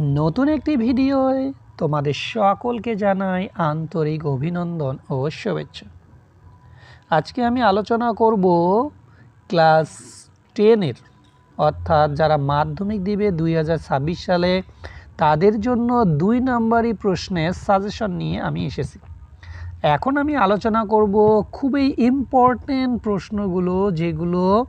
নতুন একটি ভিডিওয় তোমাদের সকলকে জানাই আন্তরিক অভিনন্দন ও শুভেচ্ছা। আজকে আমি আলোচনা করব ক্লাস টেনের অর্থাৎ যারা মাধ্যমিক দিবে দুই হাজার ছাব্বিশ সালে, তাদের জন্য দুই নম্বরই প্রশ্নের সাজেশন নিয়ে আমি এসেছি। এখন আমি আলোচনা করব খুবই ইম্পর্টেন্ট প্রশ্নগুলো যেগুলো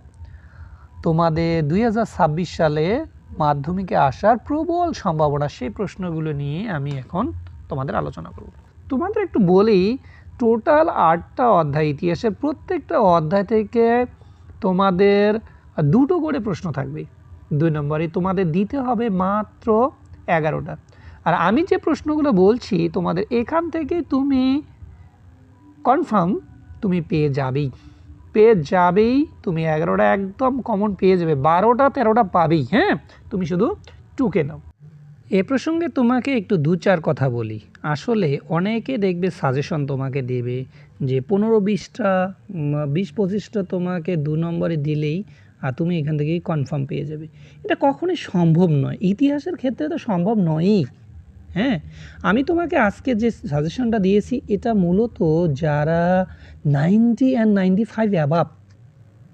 তোমাদের দুই হাজার ছাব্বিশ সালে মাধ্যমিকে আসার প্রবল সম্ভাবনা, সেই প্রশ্নগুলো নিয়ে আমি এখন তোমাদের আলোচনা করব। তোমাদের একটু বলি টোটাল আটটা অধ্যায়, ইতিহাসের প্রত্যেকটা অধ্যায় থেকে তোমাদের দুটো করে প্রশ্ন থাকবে। দুই নম্বরে, তোমাদের দিতে হবে মাত্র এগারোটা। আর আমি যে প্রশ্নগুলো বলছি, তোমাদের এখান থেকে তুমি কনফার্ম তুমি পেয়ে যাবেই। পেয়ে যাবেই। তুমি এগারোটা একদম কমন পেয়ে যাবে। বারোটা, তেরোটা পাবেই হ্যাঁ? তুমি শুধু টুকে নাও। এ প্রসঙ্গে তোমাকে একটু দু চার কথা বলি। আসলে অনেকে দেখবে সাজেশন তোমাকে দেবে যে পনেরো বিশটা বিশ পঁচিশটা তোমাকে দু নম্বরে দিলেই, আর তুমি এখান থেকেই কনফার্ম পেয়ে যাবে। এটা কখনোই সম্ভব নয়। ইতিহাসের ক্ষেত্রে তো সম্ভব নয়ই। হ্যাঁ আমি তোমাকে আজকে যে সাজেশনটা দিয়েছি, এটা মূলত যারা ninety and ninety five above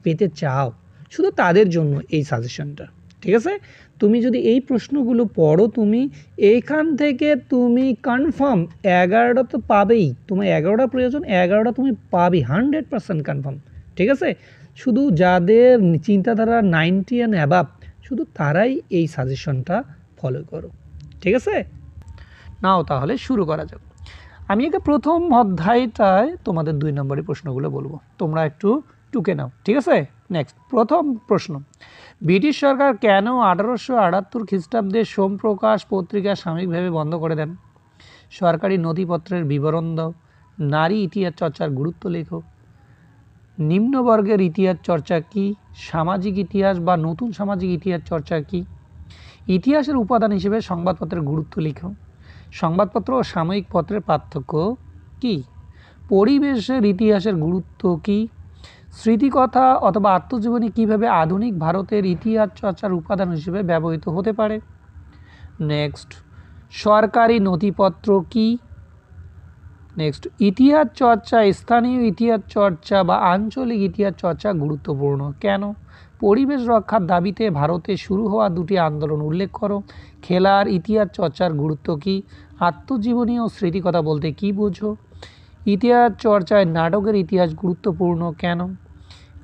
পেতে চাও, শুধু তাদের জন্য এই সাজেশনটা ঠিক আছে? তুমি যদি এই প্রশ্নগুলো পড়ো, তুমি এইখান থেকে তুমি কনফার্ম এগারোটা তো পাবেই, তোমার এগারোটা প্রয়োজন, এগারোটা তুমি পাবে হান্ড্রেড পার্সেন্ট কনফার্ম ঠিক আছে? শুধু যাদের চিন্তাধারা নাইনটি অ্যান্ড অ্যাবাব শুধু তারাই এই সাজেশনটা ফলো করো, ঠিক আছে? নাও তাহলে শুরু করা যাক। আমি একে প্রথম অধ্যায়টায় তোমাদের দুই নম্বরের প্রশ্নগুলো বলব। তোমরা একটু টুকে নাও, ঠিক আছে? নেক্সট প্রথম প্রশ্ন। ব্রিটিশ সরকার কেন আঠারোশো আটাত্তর খ্রিস্টাব্দে সোমপ্রকাশ পত্রিকা সাময়িকভাবে বন্ধ করে দেন? সরকারি নথিপত্রের বিবরণ দাও, নারী ইতিহাস চর্চার গুরুত্ব লেখো। নিম্নবর্গের ইতিহাস চর্চা কি? সামাজিক ইতিহাস বা নতুন সামাজিক ইতিহাস চর্চা কি? ইতিহাসের উপাদান হিসেবে সংবাদপত্রের গুরুত্ব লিখো। সংবাদপত্র ও সাময়িক পত্রের পার্থক্য কি? পরিবেশের ইতিহাসের গুরুত্ব কি? স্মৃতিকথা অথবা আত্মজীবনী কীভাবে আধুনিক ভারতের ইতিহাস চর্চার উপাদান হিসেবে ব্যবহৃত হতে পারে? নেক্সট, সরকারি নথিপত্র কি? নেক্সট, ইতিহাস চর্চা, স্থানীয় ইতিহাস চর্চা বা আঞ্চলিক ইতিহাস চর্চা গুরুত্বপূর্ণ কেন? পরিবেশ রক্ষার দাবিতে ভারতে শুরু হওয়া দুটি আন্দোলন, উল্লেখ করো। খেলার ইতিহাস চর্চার গুরুত্ব কী? আত্মজীবনী ও স্মৃতিকথা বলতে কী বোঝো? ইতিহাস চর্চায় নাটকের ইতিহাস গুরুত্বপূর্ণ কেন?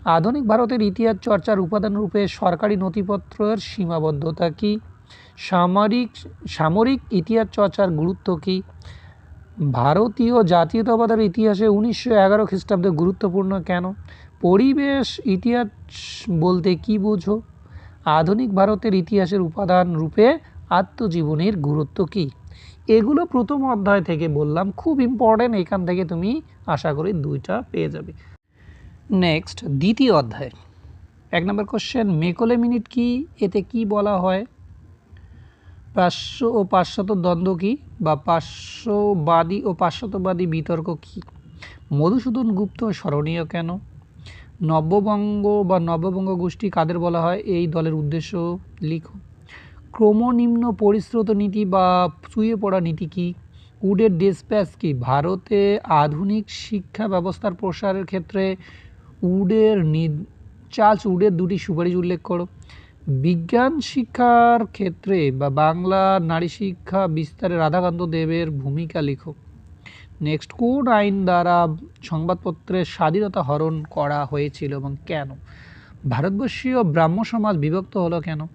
আধুনিক ভারতের ইতিহাস চর্চার উপাদান রূপে সরকারি নথিপত্রের সীমাবদ্ধতা কী? সামরিক সামরিক ইতিহাস চর্চার গুরুত্ব কী? ভারতীয় জাতীয়তাবাদের ইতিহাসে উনিশশো এগারো খ্রিস্টাব্দে গুরুত্বপূর্ণ কেন? পরিবেশ, ইতিহাস বলতে কি বোঝো? আধুনিক ভারতের ইতিহাসের উপাদান রূপে আত্মজীবনীর গুরুত্ব কী? এগুলো প্রথম অধ্যায় থেকে বললাম, খুব ইম্পর্টেন্ট এখান থেকে তুমি আশা করি দুইটা পেয়ে যাবে। নেক্সট দ্বিতীয় অধ্যায়। এক নম্বর কোশ্চেন মেকলে মিনিট কি? এতে কি বলা হয়? পার্শ্ব ও পাশ্চাত্য দ্বন্দ্ব কী? বা পার্শ্ববাদী ও পাশ্চাত্যবাদী বিতর্ক কী? মধুসূদন গুপ্ত স্মরণীয় কেন? নব্যবঙ্গ বা নব্যবঙ্গ গোষ্ঠী কাদের বলা হয়? এই দলের উদ্দেশ্য লিখো। ক্রমনিম্ন পরিশ্রুত নীতি বা চুয়ে পড়া নীতি কী? উডের ডেসপ্যাচ কি? ভারতে আধুনিক শিক্ষা ব্যবস্থার প্রসারের ক্ষেত্রে উডের চার্লস উডের দুটি সুপারিশ উল্লেখ করো। বিজ্ঞান শিক্ষার ক্ষেত্রে বা বাংলা নারী শিক্ষা বিস্তারে রাধাকান্ত দেবের ভূমিকা লিখো। নেক্সট কোন আইন দ্বারা সংবাদপত্রের স্বাধীনতা হরণ করা হয়েছিল এবং কেন? ভারতবর্ষীয় ব্রাহ্ম সমাজ বিভক্ত হলো কেন?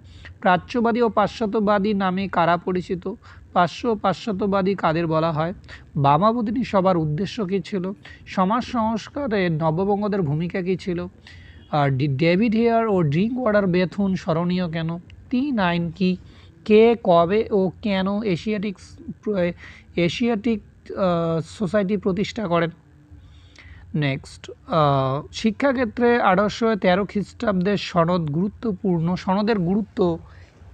প্রাচ্যবাদী ও পাশ্চাত্যবাদী নামে কারা পরিচিত? পার্শ্ব পাশ্চাত্যবাদী কাদের বলা হয়? বামাবদিনী সবার উদ্দেশ্য কী ছিল? সমাজ সংস্কারে নববঙ্গদের ভূমিকা কী ছিল? আর ডেভিড হেয়ার ও ড্রিঙ্ক ওয়াটার বেথুন স্মরণীয় কেন? তিন আইন কি? কে, কবে ও কেন এশিয়াটিক এশিয়াটিক সোসাইটি প্রতিষ্ঠা করেন। নেক্সট শিক্ষাক্ষেত্রে আঠারোশো তেরো খ্রিস্টাব্দের সনদ গুরুত্বপূর্ণ, সনদের গুরুত্ব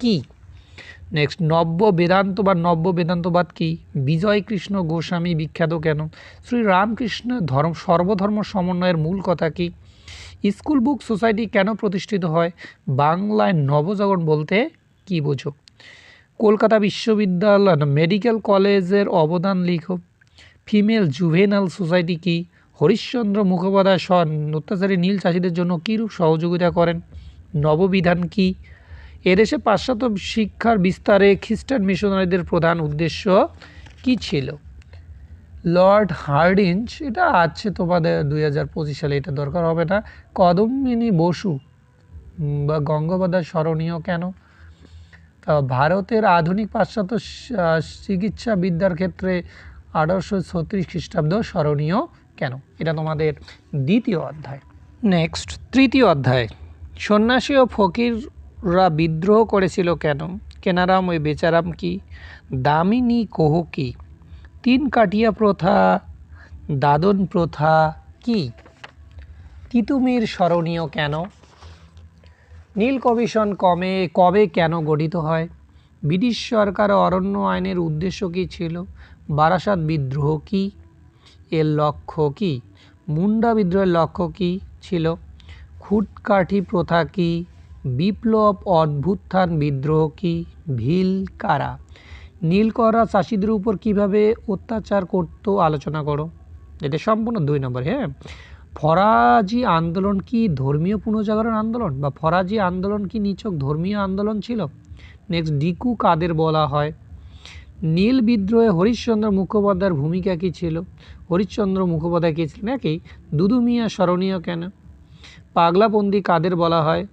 কী? নেক্সট নব্য বেদান্ত বা নব্য বেদান্তবাদ কী? বিজয় কৃষ্ণ গোস্বামী বিখ্যাত কেন? শ্রী রামকৃষ্ণ ধর্ম, সর্বধর্ম সমন্বয়ের মূল কথা কী? স্কুল বুক সোসাইটি কেন প্রতিষ্ঠিত হয়? বাংলায় নবজাগরণ বলতে কী বোঝো? কলকাতা বিশ্ববিদ্যালয় মেডিকেল কলেজের অবদান লিখো। ফিমেল জুভেনাল সোসাইটি কি? হরিশ্চন্দ্র মুখোপাধ্যায় সন অত্যাচারী নীল চাষিদের জন্য কীরূপ সহযোগিতা করেন? নববিধান কি? এদেশে পাশ্চাত্য শিক্ষার বিস্তারে খ্রিস্টান মিশনারিদের প্রধান উদ্দেশ্য কি ছিল? লর্ড হার্ডিঞ্জ, এটা আছে তোমাদের দুই হাজার পঁচিশ সালে, এটা দরকার হবে না। কদম্বিনী বসু বা গঙ্গোপাধ্যায় স্মরণীয় কেন? তা ভারতের আধুনিক পাশ্চাত্য চিকিৎসা বিদ্যার ক্ষেত্রে আঠারোশো ছত্রিশ খ্রিস্টাব্দ স্মরণীয় কেন? এটা তোমাদের দ্বিতীয় অধ্যায়। নেক্সট তৃতীয় অধ্যায়। সন্ন্যাসী ও ফকিররা বিদ্রোহ করেছিল কেন? কেনারাম ওই বেচারাম কি? দামিনী কোহ কি? তিন কাটিয়া প্রথা, দাদন প্রথা কি? তিতুমির স্মরণীয় কেন? নীল কমিশন কমে, কবে কেন গঠিত হয়? ব্রিটিশ সরকার অরণ্য আইনের উদ্দেশ্য কী ছিল? বারাসাত বিদ্রোহ কি? এর লক্ষ্য কি? মুন্ডা বিদ্রোহের লক্ষ্য কি ছিল? খুটকাঠি প্রথা কি? বিপ্লব অভ্যুত্থান বিদ্রোহ কি? ভিল কারা? নীলকরা চাষিদের উপর কীভাবে অত্যাচার করতো, আলোচনা করো। এটা সম্পূর্ণ দুই নম্বর হ্যাঁ? ফরাজি আন্দোলন কি ধর্মীয় পুনর্জাগরণ আন্দোলন বা ফরাজি আন্দোলন কি নিছক ধর্মীয় আন্দোলন ছিল? নেক্সট ডিকু কাদের বলা হয়? নীল বিদ্রোহে হরিশ্চন্দ্র মুখোপাধ্যায়ের ভূমিকা কী ছিল? হরিশ্চন্দ্র মুখোপাধ্যায় কে ছিলেন? নাকি দুদু মিয়া স্মরণীয় কেন? পাগলাবন্দি কাদের বলা হয়?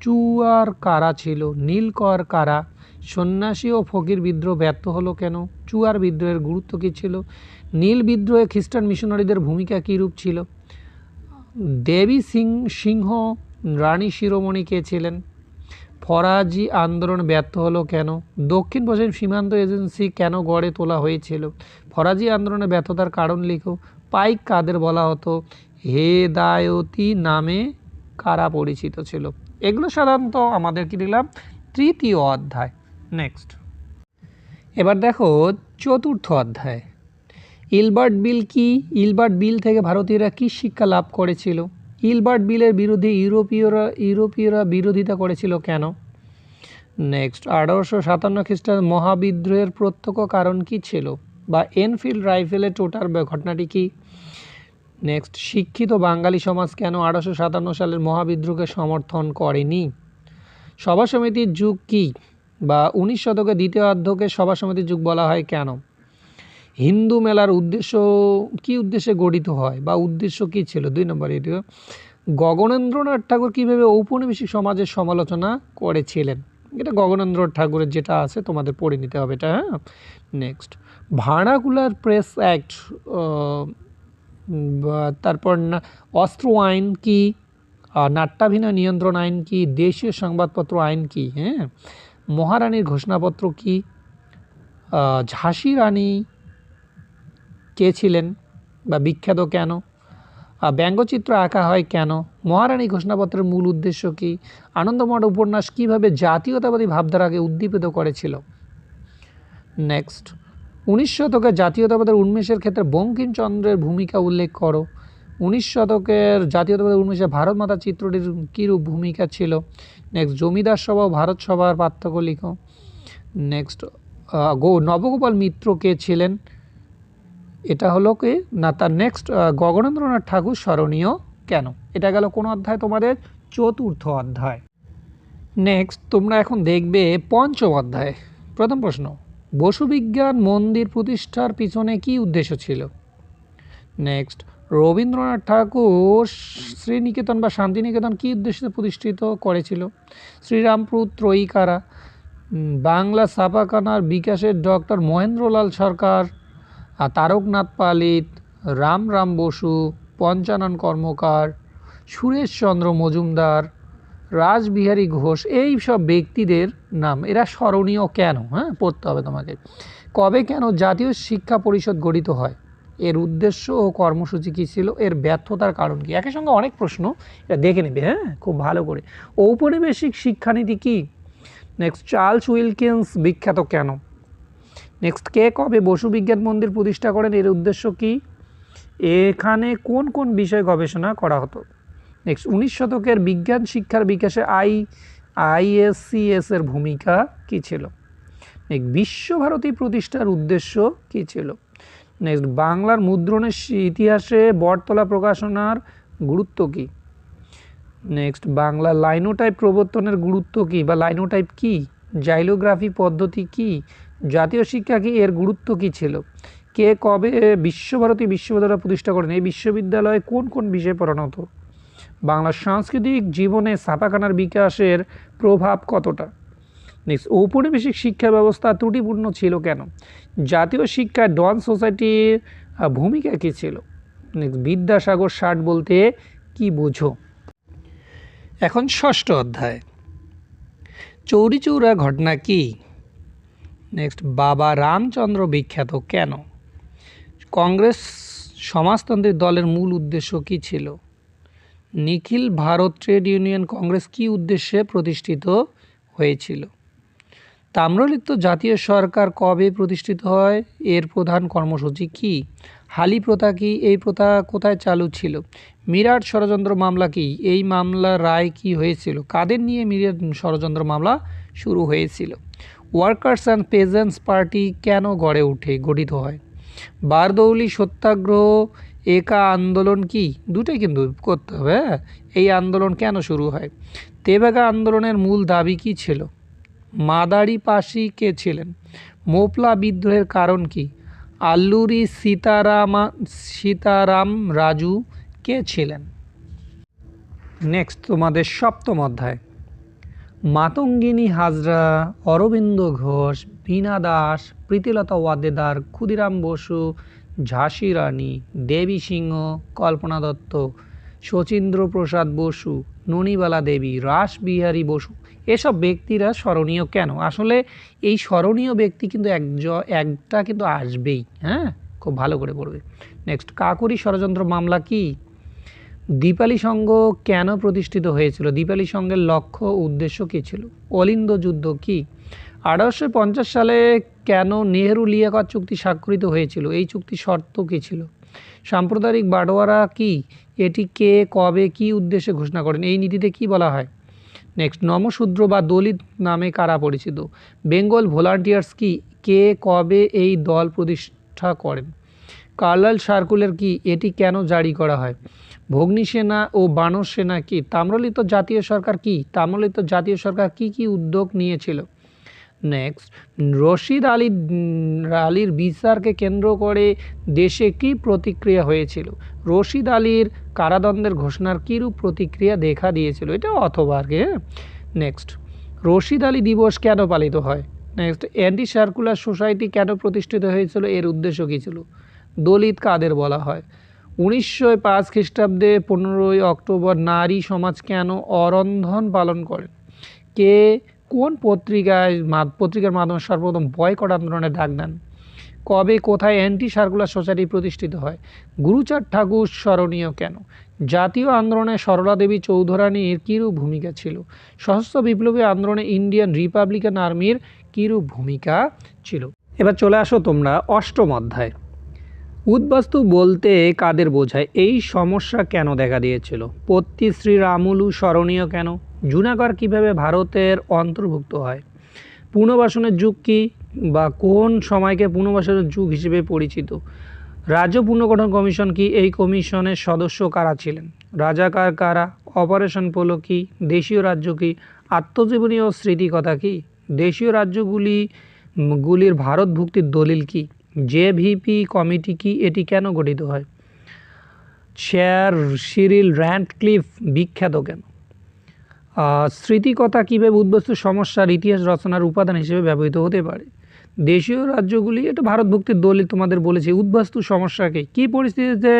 চুয়ার কারা ছিল? নীলকর কারা? সন্ন্যাসী ও ফকির বিদ্রোহ ব্যর্থ হলো কেন? চুয়ার বিদ্রোহের গুরুত্ব কী ছিল? নীল বিদ্রোহে খ্রিস্টান মিশনারিদের ভূমিকা কী রূপ ছিল? দেবী সিং, সিংহ রানী শিরোমণি কে ছিলেন। ফরাজি আন্দোলন ব্যর্থ হলো কেন? দক্ষিণ পশ্চিম সীমান্ত এজেন্সি কেন গড়ে তোলা হয়েছিল? ফরাজি আন্দোলনের ব্যর্থতার কারণ লিখো। পাইক কাদের বলা হতো? হেদায়তি নামে কারা পরিচিত ছিল? এগুলো সাধারণত আমাদের কি দিলাম তৃতীয় অধ্যায়। নেক্সট এবার দেখো চতুর্থ অধ্যায়। ইলবার্ট বিল কি? ইলবার্ট বিল থেকে ভারতীয়রা কী শিক্ষা লাভ করেছিল? ইলবার্ট বিলের বিরুদ্ধে ইউরোপীয়রা ইউরোপীয়রা বিরোধিতা করেছিল কেন? নেক্সট, আঠারোশো সাতান্ন খ্রিস্টাব্দ মহাবিদ্রোহের প্রত্যক্ষ কারণ কি ছিল? বা এনফিল্ড রাইফেলের টোটার ঘটনাটি কি? নেক্সট, শিক্ষিত বাঙালি সমাজ কেন আঠারোশো সাতান্ন সালের মহাবিদ্রোহকে সমর্থন করেনি? সভা সমিতির যুগ কি? বা উনিশ শতকের দ্বিতীয় অর্ধকে সভা সমিতির যুগ বলা হয় কেন? হিন্দু মেলার উদ্দেশ্য কি উদ্দেশ্যে গঠিত হয় বা উদ্দেশ্য কি ছিল? দুই নম্বর এটি গগনেন্দ্রনাথ ঠাকুর কীভাবে ঔপনিবেশিক সমাজের সমালোচনা করেছিলেন? এটা গগনেন্দ্র ঠাকুরের যেটা আছে তোমাদের পড়ে নিতে হবে এটা হ্যাঁ? নেক্সট ভার্নাকুলার প্রেস অ্যাক্ট তারপর অস্ত্র আইন কি? নাট্যাভিনয় নিয়ন্ত্রণ আইন কি? দেশীয় সংবাদপত্র আইন কি? হ্যাঁ? মহারানীর ঘোষণাপত্র কি? ঝাঁসি রানী কে ছিলেন বা বিখ্যাত কেন? ব্যঙ্গচিত্র আঁকা হয় কেন? মহারানী ঘোষণাপত্রের মূল উদ্দেশ্য কী? আনন্দমঠ উপন্যাস কীভাবে জাতীয়তাবাদী ভাবধারাকে উদ্দীপিত করেছিল? নেক্সট উনিশ শতকের জাতীয়তাবাদের উন্মেষের ক্ষেত্রে বঙ্কিমচন্দ্রের ভূমিকা উল্লেখ করো। উনিশ শতকের জাতীয়তাবাদের উন্মেষে ভারত মাতা চিত্রটির কীরূপ ভূমিকা ছিল? নেক্সট জমিদার সভা ও ভারত সভার পার্থক্য লিখো। নেক্সট গো, নবগোপাল মিত্র কে ছিলেন? এটা হলো কি? না তার নেক্সট গগনেন্দ্রনাথ ঠাকুর স্মরণীয় কেন? এটা গেল কোন অধ্যায়? তোমাদের চতুর্থ অধ্যায়। নেক্সট তোমরা এখন দেখবে পঞ্চম অধ্যায়। প্রথম প্রশ্ন বসুবিজ্ঞান মন্দির প্রতিষ্ঠার পিছনে কি উদ্দেশ্য ছিল? নেক্সট রবীন্দ্রনাথ ঠাকুর শ্রীনিকেতন বা শান্তিনিকেতন কী উদ্দেশ্যে প্রতিষ্ঠিত করেছিল? শ্রীরামপুর ত্রয়ীকারা উম, বাংলা ছাপাখানার বিকাশের ডক্টর মহেন্দ্রলাল সরকার তারকনাথ পালিত রাম রাম বসু, পঞ্চানন কর্মকার সুরেশচন্দ্র মজুমদার, রাসবিহারী ঘোষ, এই সব ব্যক্তিদের নাম। এরা স্মরণীয় কেন? হ্যাঁ পড়তে হবে তোমাকে। কবে কেন জাতীয় শিক্ষা পরিষদ গঠিত হয়? এর উদ্দেশ্য ও কর্মসূচি কী ছিল? এর ব্যর্থতার কারণ কী? একই সঙ্গে অনেক প্রশ্ন। এটা দেখে নেবে হ্যাঁ? খুব ভালো করে। ঔপনিবেশিক শিক্ষানীতি কী? নেক্সট চার্লস উইলকিন্স বিখ্যাত কেন? নেক্সট কে কবে বসু বিজ্ঞান মন্দির প্রতিষ্ঠা করেন? এর উদ্দেশ্য কি? এখানে কোন কোন বিষয়ে গবেষণা করা হতো? নেক্সট উনিশ শতকের বিজ্ঞান শিক্ষার বিকাশে আই আইএসসিএস এর ভূমিকা কি ছিল? এক বিশ্বভারতী প্রতিষ্ঠার উদ্দেশ্য কী ছিল? নেক্সট বাংলার মুদ্রণের ইতিহাসে বটতলা প্রকাশনার গুরুত্ব কী? নেক্সট বাংলা লাইনোটাইপ প্রবর্তনের গুরুত্ব কী বা লাইনোটাইপ কী? জাইলোগ্রাফি পদ্ধতি কী? জাতীয় শিক্ষা কি এর গুরুত্ব কী ছিল? কে কবে বিশ্বভারতী বিশ্ববিদ্যালয় প্রতিষ্ঠা করেন? এই বিশ্ববিদ্যালয়ে কোন কোন বিষয়ে পড়ানো হতো? বাংলার সাংস্কৃতিক জীবনে ছাপাখানার বিকাশের প্রভাব কতটা? নেক্সট ঔপনিবেশিক শিক্ষা ব্যবস্থা ত্রুটিপূর্ণ ছিল কেন? জাতীয় শিক্ষায় ডন সোসাইটির ভূমিকা কী ছিল? নেক্সট বিদ্যাসাগর ষাট বলতে কি বোঝো? এখন ষষ্ঠ অধ্যায়। চৌরিচৌরা ঘটনা কি? নেক্সট বাবা রামচন্দ্র বিখ্যাত কেন? কংগ্রেস সমাজতান্ত্রিক দলের মূল উদ্দেশ্য কী ছিল? Nikhil Bharat trade union Congress কী উদ্দেশ্যে প্রতিষ্ঠিত হয়েছিল? তাম্রলিপ্ত জাতীয় সরকার কবে প্রতিষ্ঠিত হয়? এর প্রধান কর্মসূচি কি? হালি প্রথা কি? এই প্রথা কোথায় চালু ছিল? মিরাট ষড়যন্ত্র মামলা কি? এই মামলা রায় কি হয়েছিল? কাদের নিয়ে মিরাট ষড়যন্ত্র মামলা শুরু হয়েছিল? ওয়ার্কার্স অ্যান্ড পেজেন্টস পার্টি কেন গড়ে ওঠে, গঠিত হয়? বারদৌলি সত্যাগ্রহ, একা আন্দোলন কি? দুটোই কিন্তু করতে হবে হ্যাঁ? এই আন্দোলন কেন শুরু হয়? তেবাগা আন্দোলনের মূল দাবি কি ছিল? মাদারি পাশি কে ছিলেন? মোপলা বিদ্রোহের কারণ কি? আল্লুরি সীতারামা, সীতারাম রাজু কে ছিলেন? নেক্সট, তোমাদের সপ্তম অধ্যায়। মাতঙ্গিনী হাজরা, অরবিন্দ ঘোষ, বীণা দাস, প্রীতিলতা ওয়াদ্দেদার ক্ষুদিরাম বসু ঝাঁসি রানী দেবী সিংহ, কল্পনা দত্ত, শচীন্দ্র প্রসাদ বসু, ননীবালা দেবী রাসবিহারী বসু। এসব ব্যক্তিরা স্মরণীয় কেন? আসলে এই স্মরণীয় ব্যক্তি কিন্তু একজ একটা কিন্তু আসবেই হ্যাঁ? খুব ভালো করে পড়বে। নেক্সট কাকুরি ষড়যন্ত্র মামলা কি? দীপালি সংঘ কেন প্রতিষ্ঠিত হয়েছিল? দীপালি সংঘের লক্ষ্য উদ্দেশ্য কী ছিল? অলিন্দ যুদ্ধ কি? আঠারোশো পঞ্চাশ সালে কেন নেহেরু লিয়াকত চুক্তি স্বাক্ষরিত হয়েছিল? এই চুক্তি শর্ত কী ছিল? সাম্প্রদায়িক বাটোয়ারা কি? এটি কে, কবে, কি উদ্দেশ্যে ঘোষণা করেন? এই নীতিতে কি বলা হয়? নেক্সট নমশূদ্র বা দলিত নামে কারা পরিচিত? বেঙ্গল ভলান্টিয়ার্স কি? কে, কবে এই দল প্রতিষ্ঠা করেন? কার্লাল সার্কুলার কি? এটি কেন জারি করা হয়? ভগ্নী সেনা ও বানর সেনা কি? তাম্রলিপ্ত জাতীয় সরকার কি? তাম্রলিপ্ত জাতীয় সরকার কি কি উদ্যোগ নিয়েছিল? নেক্সট রশিদ আলী আলীর বিচারকে কেন্দ্র করে দেশে কি প্রতিক্রিয়া হয়েছিল? রশিদ আলীর কারাদণ্ডের ঘোষণার কীরূপ প্রতিক্রিয়া দেখা দিয়েছিল? এটা অথবা আর কি হ্যাঁ? নেক্সট রশিদ আলী দিবস কেন পালিত হয়? নেক্সট অ্যান্টি সার্কুলার সোসাইটি কেন প্রতিষ্ঠিত হয়েছিল? এর উদ্দেশ্য কী ছিল? দলিত কাদের বলা হয়? উনিশশো পাঁচ খ্রিস্টাব্দে পনেরোই অক্টোবর নারী সমাজ কেন অরন্ধন পালন করেন? কে, কোন পত্রিকায় পত্রিকার মাধ্যমে সর্বপ্রথম বয়কট আন্দোলনে ডাক দেন? কবে, কোথায় অ্যান্টি সার্কুলার সোসাইটি প্রতিষ্ঠিত হয়? গুরুচাঁদ ঠাকুর স্মরণীয় কেন? জাতীয় আন্দোলনে সরলা দেবী চৌধুরানীর কীরূপ ভূমিকা ছিল? সশস্ত্র বিপ্লবী আন্দোলনে ইন্ডিয়ান রিপাবলিকান আর্মির কীরূপ ভূমিকা ছিল? এবার চলে আসো তোমরা অষ্টম অধ্যায়। উদ্বাস্তু বলতে কাদের বোঝায়? এই সমস্যা কেন দেখা দিয়েছিল? পত্তি শ্রী রামুলু স্মরণীয় কেন? জুনাগড় কীভাবে ভারতের অন্তর্ভুক্ত হয়? পুনর্বাসনের যুগ কি বা কোন সময়কে পুনর্বাসনের যুগ হিসেবে পরিচিত? রাজ্য পুনর্গঠন কমিশন কি? এই কমিশনের সদস্য কারা ছিলেন? রাজাকার কারা অপারেশন পোলো কি? দেশীয় রাজ্য কি? আত্মজীবনী ও স্মৃতিকথা কি? দেশীয় রাজ্যগুলি, গুলির ভারত ভুক্তির দলিল কি? জেভিপি কমিটি কি এটি কেন গঠিত হয়? শেয়ার সিরিল র্যান্ডক্লিফ বিখ্যাত কেন? স্মৃতিকথা কীভাবে উদ্বস্তু সমস্যার ইতিহাস রচনার উপাদান হিসেবে ব্যবহৃত হতে পারে? দেশীয় রাজ্যগুলি, এটা ভারত ভুক্তির দলিল তোমাদের বলেছে উদ্বাস্তু সমস্যাকে কী পরিস্থিতিতে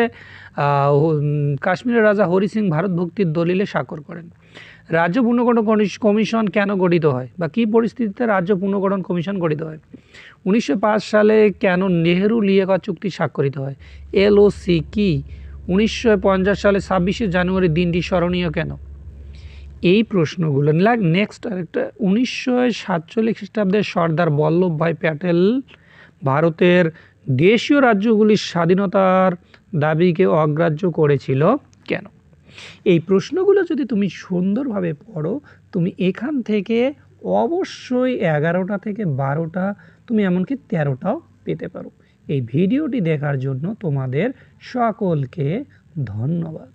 কাশ্মীরের রাজা হরি সিং ভারত ভুক্তির দলিলে স্বাক্ষর করেন? রাজ্য পুনর্গঠন কমিশন কেন গঠিত হয়? বা কী পরিস্থিতিতে রাজ্য পুনর্গঠন কমিশন গঠিত হয়? উনিশশো পাঁচ সালে কেন নেহেরু লিয়াকত চুক্তি স্বাক্ষরিত হয়? এলওসি কি? উনিশশো পঞ্চাশ সালে ছাব্বিশে জানুয়ারি দিনটি স্মরণীয় কেন? এই প্রশ্নগুলো লাগ নেক্সট আরেকটা, উনিশশো সাতচল্লিশ খ্রিস্টাব্দে সর্দার বল্লভভাই প্যাটেল ভারতের দেশীয় রাজ্যগুলির স্বাধীনতার দাবিকে অগ্রাহ্য করেছিল কেন? এই প্রশ্নগুলো যদি তুমি সুন্দরভাবে পড়ো, তুমি এখান থেকে অবশ্যই এগারোটা থেকে বারোটা তুমি এমনকি তেরোটাও পেতে পারো। এই ভিডিওটি দেখার জন্য তোমাদের সকলকে ধন্যবাদ।